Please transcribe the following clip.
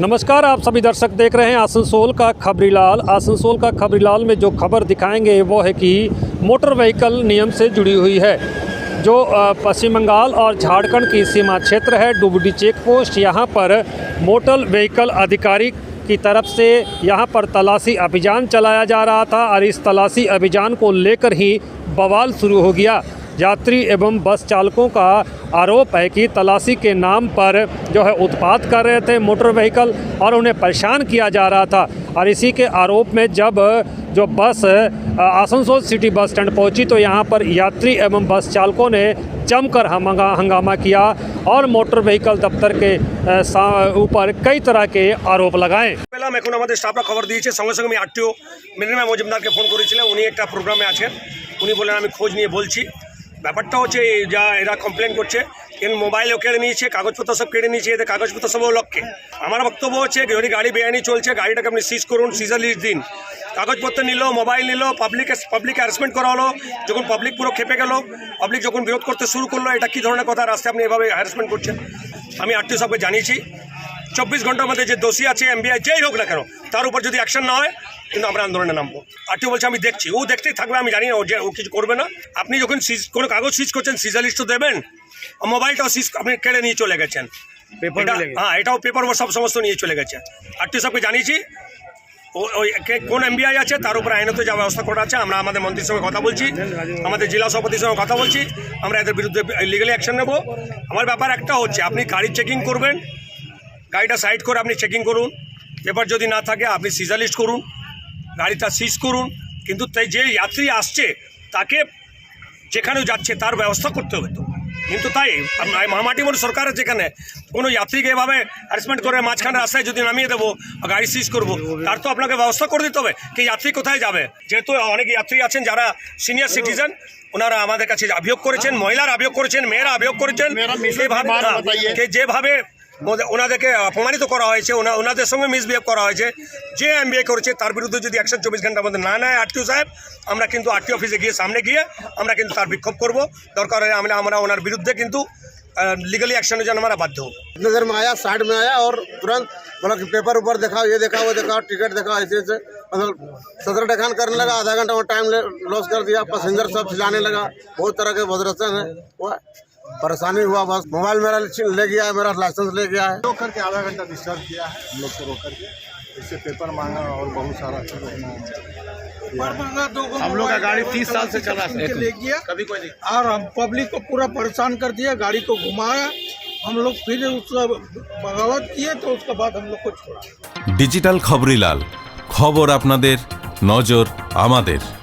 नमस्कार आप सभी दर्शक देख रहे हैं आसनसोल का खबरीलाल आसनसोल का खबरीलाल में जो खबर दिखाएंगे वो है कि मोटर व्हीकल नियम से जुड़ी हुई है जो पश्चिम बंगाल और झारखंड की सीमा क्षेत्र है डुबडी चेक पोस्ट यहाँ पर मोटर व्हीकल अधिकारी की तरफ से यहाँ पर तलाशी अभियान चलाया जा रहा था और इस तलाशी अभियान को लेकर ही बवाल शुरू हो गया यात्री एवं बस चालकों का आरोप है कि तलाशी के नाम पर जो है उत्पात कर रहे थे मोटर व्हीकल और उन्हें परेशान किया जा रहा था और इसी के आरोप में जब जो बस आसनसोल सिटी बस स्टैंड पहुंची तो यहाँ पर यात्री एवं बस चालकों ने जमकर हंगामा किया और मोटर व्हीकल दफ्तर के ऊपर कई तरह के আরোপ লাগায় পেলাম खबर दी স্টাফরা খবর में সঙ্গে সঙ্গে আমি আটটিও মেরিনা মজুমদারকে ফোন করেছিলাম উনি प्रोग्राम में আছেন উনি बोले আমি खोज नहीं বলছি ব্যাপারটা হচ্ছে যা এরা কমপ্লেন করছে কেন মোবাইলও কেড়ে নিয়েছে কাগজপত্র সব কেড়ে নিয়েছে এদের কাগজপত্র সব লক্ষ্যে আমার বক্তব্য হচ্ছে যদি গাড়ি বেআইনি চলছে গাড়িটাকে আপনি সিজ করুন সিজার লিস্ট দিন কাগজপত্র নিল মোবাইল নিল পাবলিক পাবলিক অ্যারেস্টমেন্ট করা হলো যখন পাবলিক পুরো খেপে গেল পাবলিক যখন বিরোধ করতে শুরু করলো এটা কী ধরনের কথা রাস্তায় আপনি এভাবে হ্যারাসমেন্ট করছেন আমি আত্মীয় সবকে জানিয়েছি চব্বিশ ঘন্টার মধ্যে যে দোষী আছে এমবিআই যেই হোক না কেন তার উপর যদি অ্যাকশন না হয় কিন্তু আমরা আন্দোলনে নামবো আর কেউ বলছে আমি দেখছি ও দেখতেই থাকবে আমি জানি না ও যে ও কিছু করবে না আপনি যখন সিজ কোনো কাগজ সিজ করছেন সিজালিস্টও দেবেন মোবাইলটাও সিজ আপনি কেড়ে নিয়ে চলে গেছেন এটা হ্যাঁ এটাও পেপার সব সমস্ত নিয়ে চলে গেছে আর তুই সবকে জানিয়েছি ওই কোন এমবিআই আছে তার উপর আইনত যা ব্যবস্থা করা আছে আমরা আমাদের মন্ত্রীর সঙ্গে কথা বলছি আমাদের জেলা সভাপতির সঙ্গে কথা বলছি আমরা এদের বিরুদ্ধে লিগালি অ্যাকশন নেব আমার ব্যাপার একটা হচ্ছে আপনি গাড়ি চেকিং করবেন গাড়িটা সাইড করে আপনি চেকিং করুন পেপার যদি না থাকে আপনি সিজালিস্ট করুন গাড়িটা সিজ করুন কিন্তু তাই যে যাত্রী আসছে তাকে যেখানে যাচ্ছে তার ব্যবস্থা করতে হবে তো কিন্তু তাই মহামাটি মনে সরকার যেখানে কোনো যাত্রীকে এভাবে হ্যারাসমেন্ট করে মাঝখানে রাস্তায় যদি নামিয়ে দেবো গাড়ি সিজ করব তার তো আপনাকে ব্যবস্থা করে দিতে হবে কি যাত্রী কোথায় যাবে যেহেতু অনেক যাত্রী আছেন যারা সিনিয়র সিটিজেন ওনারা আমাদের কাছে আভিযোগ করেছেন মহিলার আভিযোগ করেছেন মেয়েরা আভিযোগ করেছেন যেভাবে মনে ওখানে দেখে অপমানিত করা হয়েছে ওনা ওনাদের সঙ্গে মিসবিহেভ করা হয়েছে যে এমবিএ করেছে তার বিরুদ্ধে যদি 124 ঘন্টার মধ্যে না না হয় আরটু সাহেব আমরা কিন্তু আরটি অফিসে গিয়ে সামনে গিয়ে আমরা কিন্তু তার বিক্ষোভ করব দরকার হলে আমরা ওনার বিরুদ্ধে কিন্তু লিগালি অ্যাকশন নেওয়া আমাদের বাধ্য عندنا जर माया 60 में आया और तुरंत बोला कि पेपर ऊपर दिखाओ ये दिखाओ वो दिखाओ टिकट दिखाओ ऐसे मतलब सदर tekan करने लगा आधा घंटा का टाइम लॉस कर दिया पैसेंजर सब छानने लगा बहुत तरह के बदरसन है परेशानी हुआ बस मोबाइल मेरा ले गया है मेरा लाइसेंस ले गया है रोक करके आधा घंटा डिस्टर्ब किया है हम लोग को रोक करके इससे पेपर मांगा और बहुत सारा तो हम लोग का गाड़ी तीस साल से चला ले गया कभी कोई नहीं और हम पब्लिक को पूरा परेशान कर दिया गाड़ी को घुमाया हम लोग फिर उसका बगावत किए तो उसके बाद हम लोग को छोड़ा डिजिटल खबरी लाल खबर আপনাদের नजर আমাদের